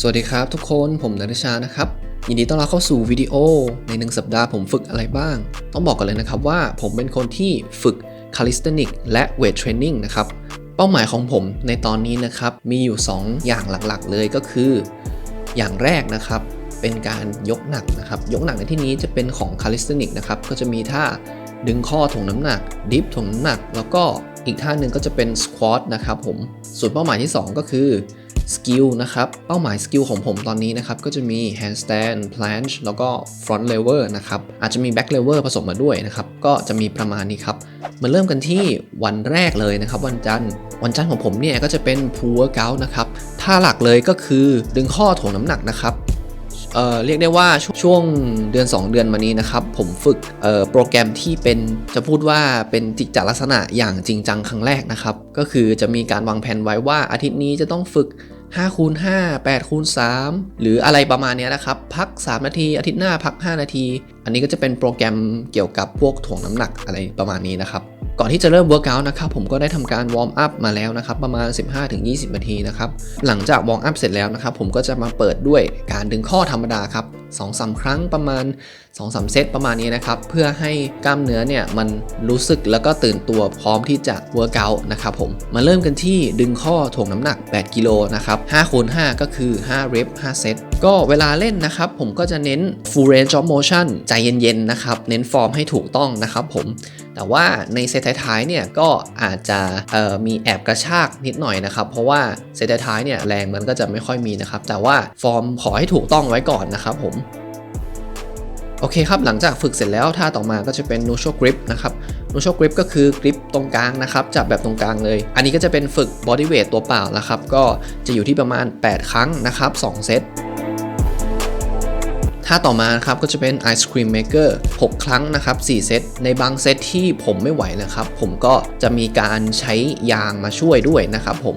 สวัสดีครับทุกคนผมนัทชานะครับ ยินดีต้อนรับเข้าสู่วิดีโอ ในหนึ่งสัปดาห์ผมฝึกอะไรบ้าง ต้องบอกกันเลยนะครับว่าผมเป็นคนที่ฝึกคาลิสเทนิกและเวทเทรนนิ่งนะครับ เป้าหมายของผมในตอนนี้นะครับ มีอยู่ 2 อย่างหลักๆ เลยก็คือ อย่างแรกนะครับ เป็นการยกหนักนะครับ ยกหนักในที่นี้จะเป็นของคาลิสเทนิกนะครับ ก็จะมีท่าดึงข้อถ่วงน้ำหนัก ดิฟถ่วงน้ำหนัก แล้วก็อีกท่าหนึ่งก็จะเป็นสควอตนะครับผมส่วนเป้าหมายที่ 2 ก็คือ สกิลนะครับ เป้าหมายสกิลของผมตอนนี้นะครับ ก็จะมี handstand planche แล้วก็ front lever นะครับ อาจจะมี back lever ผสมมาด้วยนะครับ ก็จะมีประมาณนี้ครับมาเริ่มกันที่วันแรกเลยนะครับ วันจันทร์วันจันทร์ของผมเนี่ยก็จะเป็น pull workout นะครับท่าหลักเลยก็คือดึงข้อถ่วงน้ำหนักนะครับเออเรียกได้ว่าชช่วงเดือน 2 เดือนมานี้นะครับ ผมฝึกโปรแกรมที่เป็นจะพูดว่าเป็นจิตจลักษณะอย่างจริงจังครั้งแรกนะครับ ก็คือจะมีการวางแผนไว้ว่าอาทิตย์นี้จะต้องฝึก 5คูณ5 8คูณ3หรืออะไรประมาณนี้นะครับ พัก 3 นาที อาทิตย์หน้าพัก 5 นาที อันนี้ก็จะเป็นโปรแกรมเกี่ยวกับพวกถ่วงน้ำหนักอะไรประมาณนี้นะครับ ก่อนที่จะเริ่มเวิร์กอัลนะครับ ผมก็ได้ทำการวอร์มอัพมาแล้วนะครับ ประมาณ 15-20 นาทีนะครับ หลังจากวอร์มอัพเสร็จแล้วนะครับ ผมก็จะมาเปิดด้วยการดึงข้อธรรมดาครับ 2-3ครั้งประมาณ2-3เซตประมาณนี้นะครับ เพื่อให้กล้ามเนื้อเนี่ยมันรู้สึกแล้วก็ตื่นตัวพร้อมที่จะเวิร์กอันะครับผม มาเริ่มกันที่ดึงข้อถ่วงน้ำหนัก 8 กิโลนะครับ5คูณ5ก็คือ5เรป5เซตก็เวลาเล่นนะครับ ผมก็จะเน้น full range of motion ใจเย็นๆนะครับ เน้นฟอร์มให้ถูกต้องนะครับผมแต่ว่าในเซตท้ายๆเนี่ยก็อาจจะมีแอบกระชากนิดหน่อยนะครับ เพราะว่าเซตท้ายๆเนี่ยแรงมันก็จะไม่ค่อยมีนะครับ แต่ว่าฟอร์มขอให้ถูกต้องไว้ก่อนนะครับผม โอเคครับหลังจากฝึกเสร็จแล้วท่าต่อมาก็จะเป็น neutral grip นะครับ neutral grip ก็คือกริปตรงกลางนะครับจับแบบตรงกลางเลย อันนี้ก็จะเป็นฝึก body weight ตัวเปล่านะครับ ก็จะอยู่ที่ประมาณ 8 ครั้งนะครับ 2 เซตท่าต่อมาครับก็จะเป็น Ice Cream Maker 6 ครั้งนะครับ 4 เซต ในบางเซตที่ผมไม่ไหวนะครับ ผมก็จะมีการใช้ยางมาช่วยด้วยนะครับผม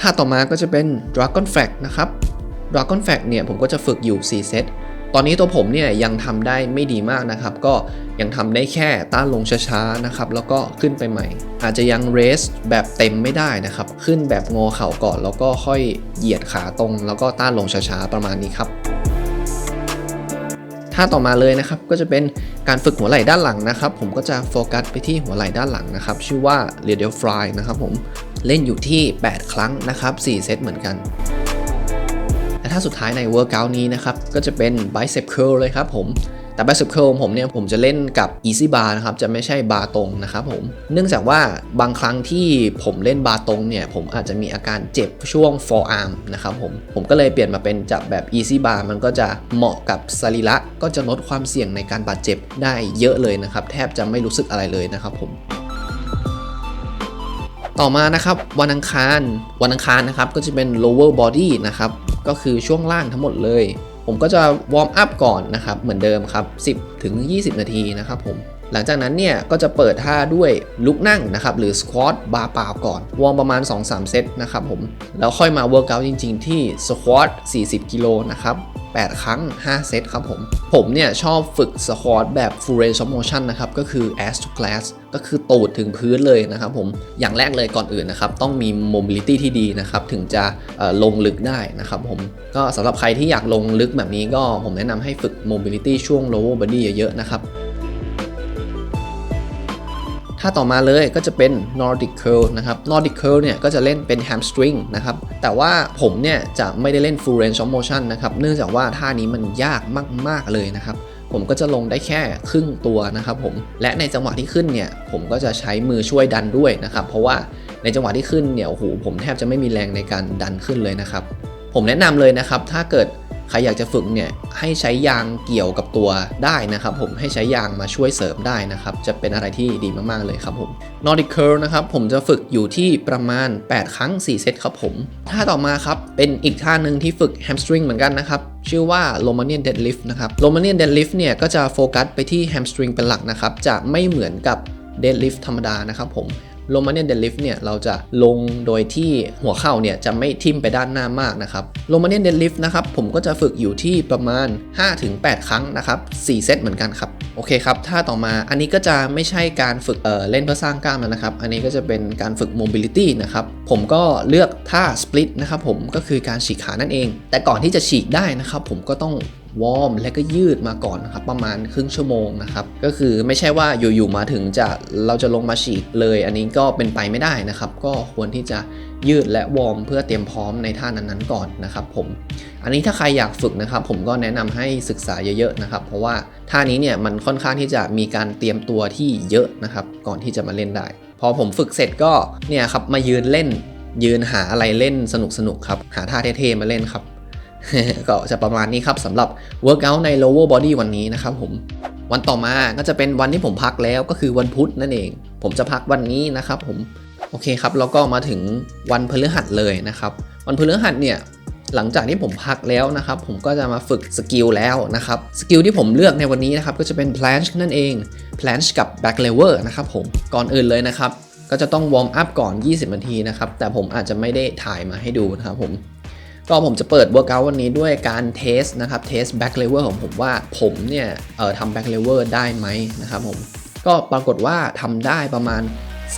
ท่าต่อมาก็จะเป็น Dragon Flag นะครับ Dragon Flag เนี่ยผมก็จะฝึกอยู่ 4 เซต ตอนนี้ตัวผมเนี่ยยังทำได้ไม่ดีมากนะครับ ก็ยังทำได้แค่ต้านลงช้าๆนะครับ แล้วก็ขึ้นไปใหม่ อาจจะยังเรสแบบเต็มไม่ได้นะครับ ขึ้นแบบงอเข่าก่อน แล้วก็ค่อยเหยียดขาตรง แล้วก็ต้านลงช้าๆประมาณนี้ครับท่าต่อมาเลยนะครับก็จะเป็นการฝึกหัวไหล่ด้านหลังนะครับ ผมก็จะโฟกัสไปที่หัวไหล่ด้านหลังนะครับ ชื่อว่า radial fly นะครับผมเล่นอยู่ที่ 8 ครั้งนะครับ 4 เซตเหมือนกัน และท่าสุดท้ายในเวิร์กอันี้นะครับ ก็จะเป็น bicep curl เลยครับผม แต่ bicep curl ผมเนี่ยผมจะเล่นกับ easy bar นะครับ จะไม่ใช่บาร์ตรงนะครับผม เนื่องจากว่าบางครั้งที่ผมเล่นบาร์ตรงเนี่ย ผมอาจจะมีอาการเจ็บช่วง forearm นะครับผม ผมก็เลยเปลี่ยนมาเป็นจับแบบ easy bar มันก็จะเหมาะกับสรีระ ก็จะลดความเสี่ยงในการบาดเจ็บได้เยอะเลยนะครับ แทบจะไม่รู้สึกอะไรเลยนะครับผมต่อมานะครับวันอังคารวันอังคารนะครับก็จะเป็น lower body นะครับ ก็คือช่วงล่างทั้งหมดเลย ผมก็จะวอร์มอัพก่อนนะครับเหมือนเดิมครับ 10ถึง20 นาทีนะครับผมหลังจากนั้นเนี่ยก็จะเปิดท่าด้วยลุกนั่งนะครับหรือสควอตบาร์เปล่าก่อน วอร์มประมาณ 2-3 เซตนะครับผมแล้วค่อยมาเวิร์กอัจริง ๆ ที่สควอต40 กิโลนะครับ 8 ครั้ง 5 เซตครับผม ผมเนี่ยชอบฝึกสควอตแบบ full range of motion นะครับ ก็คือ ass to glass ก็คือตูดถึงพื้นเลยนะครับผม อย่างแรกเลยก่อนอื่นนะครับ ต้องมี mobility ที่ดีนะครับ ถึงจะลงลึกได้นะครับผม ก็สำหรับใครที่อยากลงลึกแบบนี้ก็ผมแนะนำให้ฝึก mobility ช่วง lower body เยอะๆนะครับ ถ้าต่อมาเลยก็จะเป็น Nordic curl นะครับ Nordic curl เนี่ยก็จะเล่นเป็น hamstring นะครับ แต่ว่าผมเนี่ยจะไม่ได้เล่น full range of motion นะครับ เนื่องจากว่าท่านี้มันยากมาก ๆ เลยนะครับผมก็จะลงได้แค่ครึ่งตัวนะครับผมและในจังหวะที่ขึ้นเนี่ยผมก็จะใช้มือช่วยดันด้วยนะครับ เพราะว่าในจังหวะที่ขึ้นเนี่ยโอ้โหผมแทบจะไม่มีแรงในการดันขึ้นเลยนะครับ ผมแนะนำเลยนะครับ ถ้าเกิด ใครอยากจะฝึกเนี่ยให้ใช้ยางเกี่ยวกับตัวได้นะครับผมให้ใช้ยางมาช่วยเสริมได้นะครับ จะเป็นอะไรที่ดีมากๆเลยครับผม Nordic curl นะครับผมจะฝึกอยู่ที่ประมาณ 8 ครั้ง 4 เซตครับผมท่าต่อมาครับ เป็นอีกท่าหนึ่งที่ฝึก hamstring เหมือนกันนะครับชื่อว่า Romanian deadlift นะครับ Romanian deadlift เนี่ยก็จะโฟกัสไปที่ hamstring เป็นหลักนะครับจะไม่เหมือนกับ deadlift ธรรมดานะครับผม โรมาเนียนเดลิฟต์เนี่ยเราจะลงโดยที่หัวเข่าเนี่ยจะไม่ทิ่มไปด้านหน้ามากนะครับโรมาเนียนเดลิฟต์นะครับผมก็จะฝึกอยู่ที่ประมาณ 5-8 ครั้งนะครับ4เซตเหมือนกันครับโอเคครับท่าต่อมาอันนี้ก็จะไม่ใช่การฝึกเอ่อเล่นเพื่อสร้างกล้ามแล้วนะครับ อันนี้ก็จะเป็นการฝึก mobility นะครับ ผมก็เลือกท่า split นะครับผมก็คือการฉีกขานั่นเอง แต่ก่อนที่จะฉีกได้นะครับ ผมก็ต้อง วอร์มและก็ยืดมาก่อนนะครับประมาณครึ่งชั่วโมงนะครับก็คือไม่ใช่ว่าอยู่ๆมาถึงจะเราจะลงมาฉีกเลย อันนี้ก็เป็นไปไม่ได้นะครับ ก็ควรที่จะยืดและวอร์มเพื่อเตรียมพร้อมในท่านั้นๆก่อนนะครับผมอันนี้ถ้าใครอยากฝึกนะครับ ผมก็แนะนำให้ศึกษาเยอะๆนะครับ เพราะว่าท่านี้เนี่ยมันค่อนข้างที่จะมีการเตรียมตัวที่เยอะนะครับ ก่อนที่จะมาเล่นได้ พอผมฝึกเสร็จก็เนี่ยครับมายืนเล่น ยืนหาอะไรเล่นสนุกๆครับหาท่าเท่ๆมาเล่นครับ ก็จะประมาณนี้ครับสำหรับ workout ใน lower body วันนี้นะครับผมวันต่อมาก็จะเป็นวันที่ผมพักแล้วก็คือวันพุธนั่นเอง ผมจะพักวันนี้นะครับผมโอเคครับแล้วก็มาถึงวันพฤหัสเลยนะครับ วันพฤหัสเนี่ยหลังจากที่ผมพักแล้วนะครับ ผมก็จะมาฝึกสกิลแล้วนะครับสกิลที่ผมเลือกในวันนี้นะครับก็จะเป็น planche นั่นเอง planche กับ back lever นะครับผมก่อนอื่นเลยนะครับ ก็จะต้องวอร์มอัพก่อน 20 นาทีนะครับ แต่ผมอาจจะไม่ได้ถ่ายมาให้ดูนะครับผม ก็ผมจะเปิด workout วันนี้ด้วยการเทสนะครับเทส back lever ของผมว่าผมเนี่ยเอ่อทำ back lever ได้ไหมนะครับผมก็ปรากฏว่าทำได้ประมาณ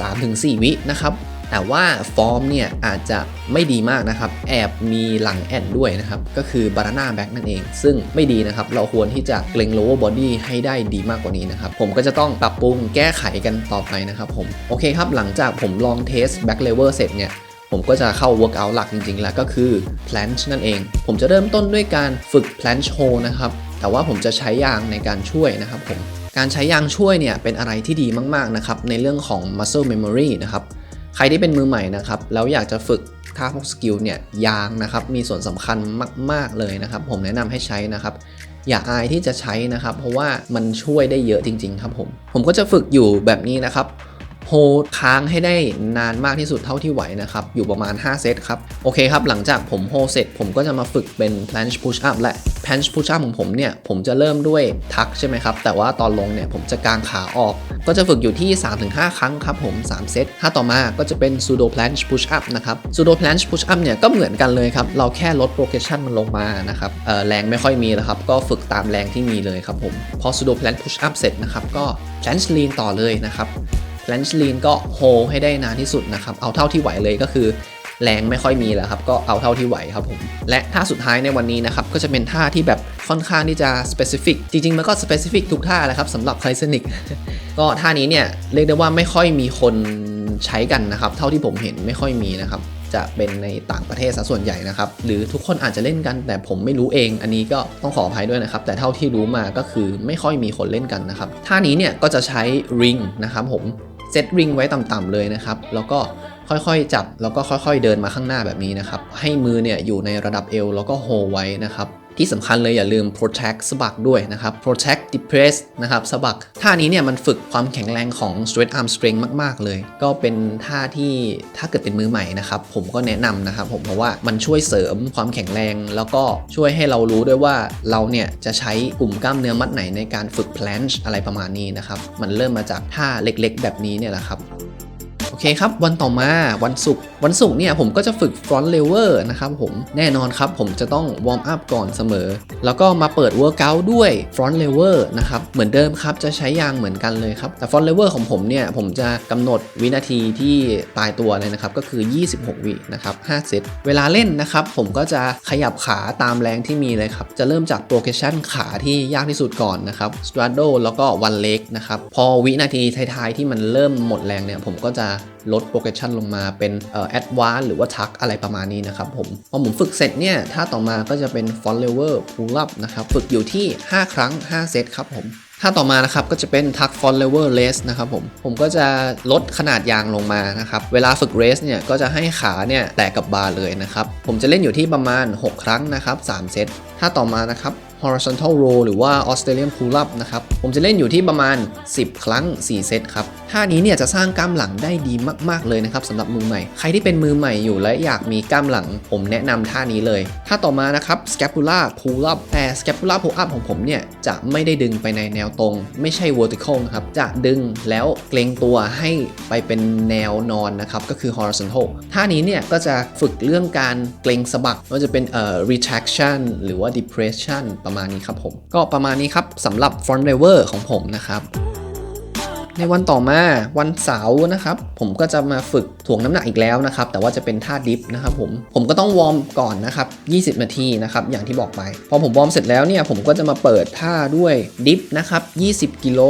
3-4 วินะครับ แต่ว่าฟอร์มเนี่ยอาจจะไม่ดีมากนะครับ แอบมีหลังแอนด้วยนะครับ ก็คือบาราน่าแบ็กนั่นเอง ซึ่งไม่ดีนะครับ เราควรที่จะเกรง lower body ให้ได้ดีมากกว่านี้นะครับ ผมก็จะต้องปรับปรุงแก้ไขกันต่อไปนะครับผม โอเคครับ หลังจากผมลองเทส back lever เสร็จเนี่ย ผมก็จะเข้า workout หลักจริงๆ แล้วก็คือ planche นั่นเอง ผมจะเริ่มต้นด้วยการฝึก planche hold นะครับ แต่ว่าผมจะใช้ยางในการช่วยนะครับผม การใช้ยางช่วยเนี่ยเป็นอะไรที่ดีมากๆนะครับในเรื่องของ muscle memory นะครับ ใครที่เป็นมือใหม่นะครับแล้วอยากจะฝึกท่าพวกสกิลเนี่ยยางนะครับมีส่วนสำคัญมาก ๆเลยนะครับ ผมแนะนำให้ใช้นะครับอย่าอายที่จะใช้นะครับ เพราะว่ามันช่วยได้เยอะจริง ๆ ครับผม ผมก็จะฝึกอยู่แบบนี้นะครับ โฮค้างให้ได้นานมากที่สุดเท่าที่ไหวนะครับ อยู่ประมาณ 5 เซตครับ โอเคครับ หลังจากผมโฮเสร็จ ผมก็จะมาฝึกเป็น planche push up และ planche push up ของผมเนี่ย ผมจะเริ่มด้วยทักใช่ไหมครับ แต่ว่าตอนลงเนี่ย ผมจะกางขาออก ก็จะฝึกอยู่ที่ 3-5 ครั้งครับผม 3 เซตถ้าต่อมาก็จะเป็น pseudo planche push up นะครับ pseudo planche push up เนี่ย ก็เหมือนกันเลยครับ เราแค่ลด progression มันลงมานะครับเอ่อแรงไม่ค่อยมีแล้วครับ ก็ฝึกตามแรงที่มีเลยครับผม พอ pseudo planche push up เสร็จนะครับ ก็ planche lean ต่อเลยนะครับ แลนช์ลีนก็โฮให้ได้นานที่สุดนะครับ เอาเท่าที่ไหวเลยก็คือ แรงไม่ค่อยมีแล้วครับ ก็เอาเท่าที่ไหวครับผม และท่าสุดท้ายในวันนี้นะครับ ก็จะเป็นท่าที่แบบค่อนข้างที่จะ specific จริง ๆ มันก็ specific ทุกท่าแหละครับสำหรับไคลเซนิกก็ท่านี้เนี่ยเรียกได้ว่าไม่ค่อยมีคนใช้กันนะครับ เท่าที่ผมเห็นไม่ค่อยมีนะครับจะเป็นในต่างประเทศซะส่วนใหญ่นะครับ หรือทุกคนอาจจะเล่นกัน แต่ผมไม่รู้เอง อันนี้ก็ต้องขออภัยด้วยนะครับ แต่เท่าที่รู้มาก็คือไม่ค่อยมีคนเล่นกันนะครับท่านี้เนี่ยก็จะใช้ริงนะครับผม เซตริงไว้ต่ำๆเลยนะครับ แล้วก็ค่อยๆจับแล้วก็ค่อยๆเดินมาข้างหน้าแบบนี้นะครับ ให้มือเนี่ยอยู่ในระดับเอวแล้วก็โฮไว้นะครับ ที่สำคัญเลยอย่าลืม protect สะบักด้วยนะครับ protect depress นะครับสะบักท่านี้เนี่ยมันฝึกความแข็งแรงของ straight arm strength มาก ๆ เลย ก็เป็นท่าที่ถ้าเกิดเป็นมือใหม่นะครับผมก็แนะนำนะครับผมเพราะว่ามันช่วยเสริมความแข็งแรง แล้วก็ช่วยให้เรารู้ด้วยว่าเราเนี่ยจะใช้กลุ่มกล้ามเนื้อมัดไหนในการฝึก planche อะไรประมาณนี้นะครับมันเริ่มมาจากท่าเล็กๆ แบบนี้เนี่ยแหละครับ โอเคครับ วันต่อมาวันศุกร์วันศุกร์เนี่ยผมก็จะฝึก front lever นะครับผมแน่นอนครับผมจะต้องวอร์มอัพก่อนเสมอ แล้วก็มาเปิด workout ด้วย front lever นะครับ เหมือนเดิมครับจะใช้ยางเหมือนกันเลยครับ แต่ front lever ของผมเนี่ย ผมจะกำหนดวินาทีที่ตายตัวเลยนะครับ ก็คือ 26 วินะครับ 5 เซต เวลาเล่นนะครับ ผมก็จะขยับขาตามแรงที่มีเลยครับ จะเริ่มจาก progression ขาที่ยากที่สุดก่อนนะครับ straddle แล้วก็ one leg นะครับ พอวินาทีท้ายๆที่มันเริ่มหมดแรงเนี่ยผมก็จะลด progression ลงมาเป็นเอ่อ advance หรือว่า tuck อะไรประมาณนี้นะครับผม พอผมฝึกเสร็จเนี่ยท่าต่อมาก็จะเป็น front lever pull up นะครับ ฝึกอยู่ที่ 5 ครั้ง 5 เซตครับผมท่าต่อมานะครับก็จะเป็น tuck front lever raise นะครับผมผมก็จะลดขนาดยางลงมานะครับเวลาฝึก raise เนี่ยก็จะให้ขาเนี่ยแตะกับบาร์เลยนะครับผมจะเล่นอยู่ที่ประมาณ 6 ครั้งนะครับ3เซตท่าต่อมานะครับ horizontal row หรือว่า Australian pull up นะครับ ผมจะเล่นอยู่ที่ประมาณ 10 ครั้ง 4 เซตครับ ท่านี้เนี่ยจะสร้างกล้ามหลังได้ดีมาก ๆ เลยนะครับสำหรับมือใหม่ ใครที่เป็นมือใหม่อยู่และอยากมีกล้ามหลัง ผมแนะนำท่านี้เลย ท่าต่อมานะครับ scapula pull up แต่ scapula pull up ของผมเนี่ยจะไม่ได้ดึงไปในแนวตรง ไม่ใช่ vertical นะครับ จะดึงแล้วเกรงตัวให้ไปเป็นแนวนอนนะครับ ก็คือ horizontal ท่านี้เนี่ยก็จะฝึกเรื่องการเกรงสะบักว่าจะเป็นเอ่อ retraction หรือว่า depression ปประมาณนี้ครับผม ก็ประมาณนี้ครับสำหรับ front r e v e r ของผมนะครับ ในวันต่อมาวันเสาร์นะครับ ผมก็จะมาฝึกถ่วงน้ำหนักอีกแล้วนะครับ แต่ว่าจะเป็นท่าดิฟนะครับผม ผมก็ต้องวอร์มก่อนนะครับ 20 นาทีนะครับ อย่างที่บอกไป พอผมวอร์มเสร็จแล้วเนี่ย ผมก็จะมาเปิดท่าด้วยดิฟนะครับ 20 กิโล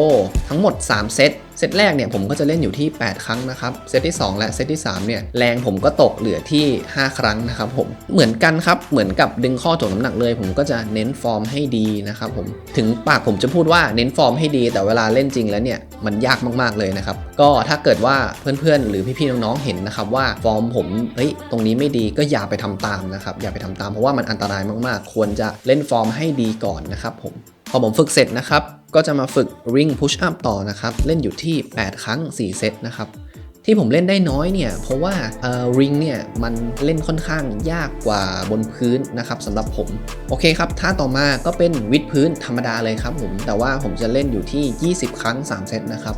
ทั้งหมด 3 เซต เซตแรกเนี่ยผมก็จะเล่นอยู่ที่ 8 ครั้งนะครับ เซตที่ 2 และเซตที่3เนี่ยแรงผมก็ตกเหลือที่ 5 ครั้งนะครับผมเหมือนกันครับเหมือนกับดึงข้อถ่วงน้ำหนักเลย ผมก็จะเน้นฟอร์มให้ดีนะครับผมถึงปากผมจะพูดว่าเน้นฟอร์มให้ดี แต่เวลาเล่นจริงแล้วเนี่ยมันยากมากๆเลยนะครับก็ถ้าเกิดว่าเพื่อนๆ หรือพี่ๆน้องๆเห็นนะครับว่าฟอร์มผมเฮ้ยตรงนี้ไม่ดีก็อย่าไปทำตามนะครับอย่าไปทำตามเพราะว่ามันอันตรายมากๆ ควรจะเล่นฟอร์มให้ดีก่อนนะครับผมพอผมฝึกเสร็จนะครับ ก็จะมาฝึก ring push up ต่อนะครับ เล่นอยู่ที่ 8 ครั้ง 4 เซตนะครับ ที่ผมเล่นได้น้อยเนี่ย เพราะว่าเอ่อ ring เนี่ยมันเล่นค่อนข้างยากกว่าบนพื้นนะครับสำหรับผม โอเคครับท่าต่อมาก็เป็นวิดพื้นธรรมดาเลยครับผม แต่ว่าผมจะเล่นอยู่ที่ 20 ครั้ง 3 เซตนะครับ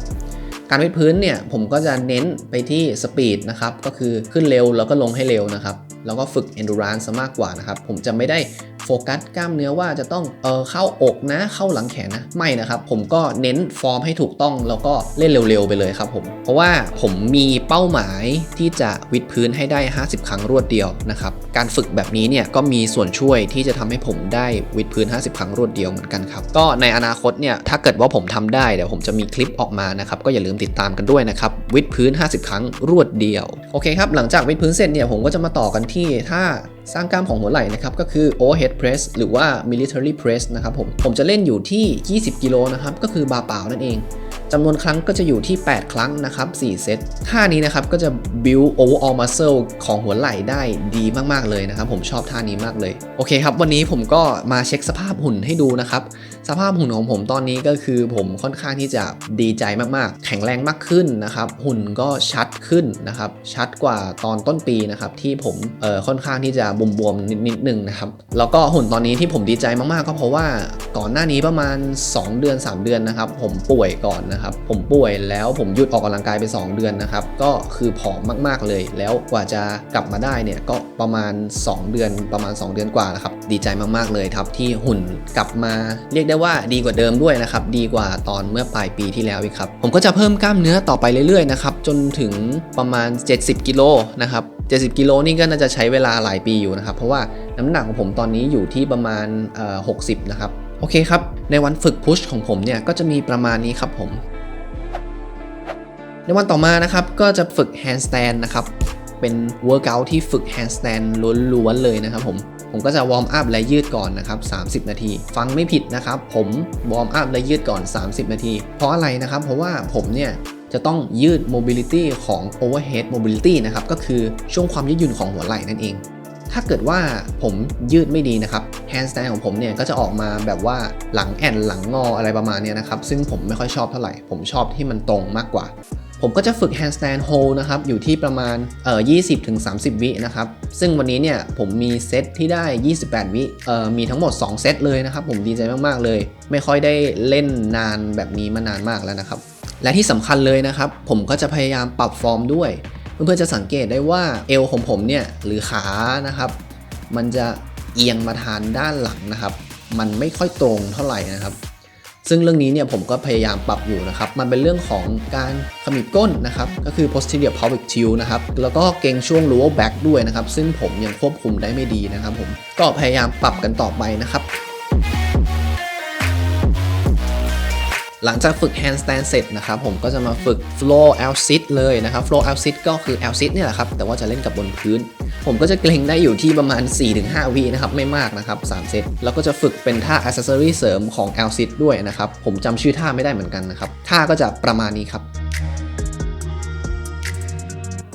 การวิดพื้นเนี่ยผมก็จะเน้นไปที่สปีดนะครับก็คือขึ้นเร็วแล้วก็ลงให้เร็วนะครับ แล้วก็ฝึก endurance มากกว่านะครับ ผมจะไม่ได้ โฟกัสกล้ามเนื้อว่าจะต้องเออเข้าอกนะเข้าหลังแขนนะไม่นะครับผมก็เน้นฟอร์มให้ถูกต้องแล้วก็เล่นเร็วๆไปเลยครับผม เพราะว่าผมมีเป้าหมายที่จะวิดพื้นให้ได้ 50 ครั้งรวดเดียวนะครับการฝึกแบบนี้เนี่ยก็มีส่วนช่วยที่จะทำให้ผมได้วิดพื้น 50 ครั้งรวดเดียวเหมือนกันครับก็ในอนาคตเนี่ยถ้าเกิดว่าผมทำได้เดี๋ยวผมจะมีคลิปออกมานะครับก็อย่าลืมติดตามกันด้วยนะครับวิดพื้น 50 ครั้งรวดเดียวโอเคครับหลังจากวิดพื้นเสร็จเนี่ยผมก็จะมาต่อกันที่ท่า สร้างกล้ามของหัวไหล่นะครับก็คือ overhead press หรือว่า military press นะครับผมผมจะเล่นอยู่ที่ 20 กิโลนะครับก็คือบาเปล่านั่นเองจำนวนครั้งก็จะอยู่ที่ 8 ครั้งนะครับ 4 เซต ท่านี้นะครับก็จะ build overall muscle ของหัวไหล่ได้ดีมาก ๆ เลยนะครับ ผมชอบท่านี้มากเลย โอเคครับ วันนี้ผมก็มาเช็คสภาพหุ่นให้ดูนะครับ สภาพหุ่นของผมตอนนี้ก็คือผมค่อนข้างที่จะดีใจมากๆ แข็งแรงมากขึ้นนะครับ หุ่นก็ชัดขึ้นนะครับ ชัดกว่าตอนต้นปีนะครับที่ผมเอ่อค่อนข้างที่จะบวมๆนิดๆนึงนะครับ แล้วก็หุ่นตอนนี้ที่ผมดีใจมากๆ ก็เพราะว่าก่อนหน้านี้ประมาณ 2 เดือน 3 เดือนนะครับ ผมป่วยก่อนนะครับ ผมป่วยแล้วผมหยุดออกกำลังกายไป 2 เดือนนะครับ ก็คือผอมมากๆเลย แล้วกว่าจะกลับมาได้เนี่ยก็ประมาณ 2 เดือนประมาณ 2 เดือนกว่านะครับ ดีใจมากๆเลยครับที่หุ่นกลับมาเรียกได้ว่าดีกว่าเดิมด้วยนะครับ ดีกว่าตอนเมื่อปลายปีที่แล้วอีกครับ ผมก็จะเพิ่มกล้ามเนื้อต่อไปเรื่อยๆนะครับ จนถึงประมาณ 70 กิโลนะครับ70 กิโลนี่ก็น่าจะใช้เวลาหลายปีอยู่นะครับ เพราะว่าน้ำหนักของผมตอนนี้อยู่ที่ประมาณเอ่อ60 นะครับ โอเคครับ ในวันฝึกพุชของผมเนี่ยก็จะมีประมาณนี้ครับผม ในวันต่อมานะครับก็จะฝึก handstand นะครับ เป็นเวิร์กอัที่ฝึก handstand ล้วนๆเลยนะครับผม ผมก็จะวอร์มอัพและยืดก่อนนะครับ 30 นาที ฟังไม่ผิดนะครับ ผมวอร์มอัพและยืดก่อน 30 นาที เพราะอะไรนะครับ เพราะว่าผมเนี่ยจะต้องยืด mobility ของ overhead mobility นะครับ ก็คือช่วงความยืดหยุ่นของหัวไหล่นั่นเอง ถ้าเกิดว่าผมยืดไม่ดีนะครับ handstand ของผมเนี่ยก็จะออกมาแบบว่าหลังแอนหลังงออะไรประมาณนี้นะครับ ซึ่งผมไม่ค่อยชอบเท่าไหร่ ผมชอบที่มันตรงมากกว่า ผมก็จะฝึก handstand hold นะครับ อยู่ที่ประมาณเอ่อ20ถึง30 วินะครับ ซึ่งวันนี้เนี่ยผมมีเซตที่ได้ 28 วิเอ่อมีทั้งหมด 2 เซตเลยนะครับ ผมดีใจมาก ๆ เลย ไม่ค่อยได้เล่นนานแบบนี้มานานมากแล้วนะครับ และที่สำคัญเลยนะครับ ผมก็จะพยายามปรับฟอร์มด้วย เพื่อนๆจะสังเกตได้ว่าเอวของผมเนี่ยหรือขานะครับ มันจะเอียงมาทางด้านหลังนะครับ มันไม่ค่อยตรงเท่าไหร่นะครับ ซึ่งเรื่องนี้เนี่ยผมก็พยายามปรับอยู่นะครับ มันเป็นเรื่องของการขมิบก้นนะครับ ก็คือ posterior pelvic tilt นะครับ แล้วก็เกรงช่วง lower back ด้วยนะครับ ซึ่งผมยังควบคุมได้ไม่ดีนะครับผม ก็พยายามปรับกันต่อไปนะครับ หลังจากฝึก handstand เสร็จนะครับ ผมก็จะมาฝึก floor L sit เลยนะครับ floor L sit ก็คือ L sit เนี่ยแหละครับ แต่ว่าจะเล่นกับบนพื้น ผมก็จะเกรงได้อยู่ที่ประมาณ 4-5 วินะครับ ไม่มากนะครับ 3 เซต แล้วก็จะฝึกเป็นท่าอ c c e s s o r y เสริมของ L sit ด้วยนะครับ ผมจำชื่อท่าไม่ได้เหมือนกันนะครับ ท่าก็จะประมาณนี้ครับ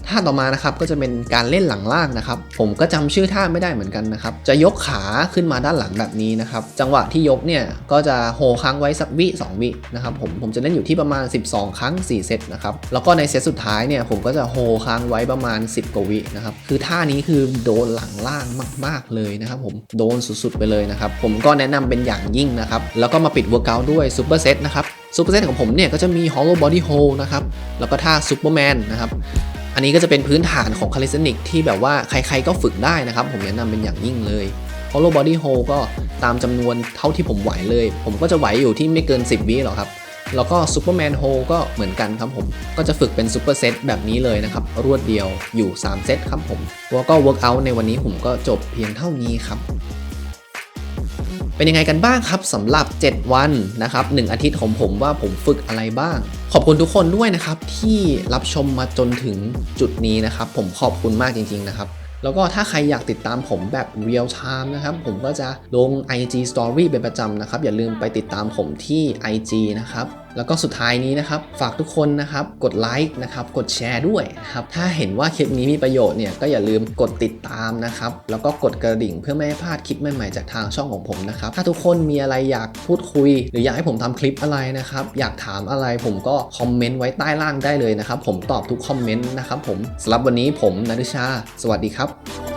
ท่าต่อมานะครับก็จะเป็นการเล่นหลังล่างนะครับ ผมก็จำชื่อท่าไม่ได้เหมือนกันนะครับ จะยกขาขึ้นมาด้านหลังแบบนี้นะครับ จังหวะที่ยกเนี่ยก็จะโฮค้างไว้สักวิ2วินะครับผมผมจะเล่นอยู่ที่ประมาณ 12 ครั้ง 4 เซตนะครับ แล้วก็ในเซตสุดท้ายเนี่ยผมก็จะโฮค้างไว้ประมาณ 10กว่าวินะครับ คือท่านี้คือโดนหลังล่างมาก ๆเลยนะครับผมโดนสุดๆไปเลยนะครับ ผมก็แนะนำเป็นอย่างยิ่งนะครับ แล้วก็มาปิดเวิร์กอัด้วยซูเปอร์เซตนะครับซูเปอร์เซตของผมเนี่ยก็จะมี hollow body hold นะครับ แล้วก็ท่าซูเปอร์แมนนะครับ อันนี้ก็จะเป็นพื้นฐานของคาลิสติกที่แบบว่าใครๆก็ฝึกได้นะครับ ผมแนะนำเป็นอย่างยิ่งเลยโ hollow body hold ก็ตามจำนวนเท่าที่ผมไหวเลย ผมก็จะไหวอยู่ที่ไม่เกิน 10 วิหรอกครับ แล้วก็ Superman Hold ก็เหมือนกันครับผม ก็จะฝึกเป็น Super Set แบบนี้เลยนะครับ รวดเดียวอยู่ 3 เซตครับผมแล้วก็ Workout ในวันนี้ผมก็จบเพียงเท่านี้ครับเป็นยังไงกันบ้างครับสำหรับ 7 วันนะครับ 1 อาทิตย์ของผมว่าผมฝึกอะไรบ้าง ขอบคุณทุกคนด้วยนะครับ ที่รับชมมาจนถึงจุดนี้นะครับ ผมขอบคุณมากจริง ๆ นะครับ แล้วก็ถ้าใครอยากติดตามผมแบบ real time นะครับ ผมก็จะลง IG Story เป็นประจำนะครับ อย่าลืมไปติดตามผมที่ IG นะครับ แล้วก็สุดท้ายนี้นะครับ ฝากทุกคนนะครับกดไลค์นะครับกดแชร์ด้วยครับถ้าเห็นว่าคลิปนี้มีประโยชน์เนี่ยก็อย่าลืมกดติดตามนะครับแล้วก็กดกระดิ่งเพื่อไม่ให้พลาดคลิปใหม่ๆจากทางช่องของผมนะครับถ้าทุกคนมีอะไรอยากพูดคุย หรืออยากให้ผมทำคลิปอะไรนะครับอยากถามอะไรผมก็คอมเมนต์ไว้ใต้ล่างได้เลยนะครับผมตอบทุกคอมเมนต์นะครับผมสำหรับวันนี้ผมนัทชา สวัสดีครับ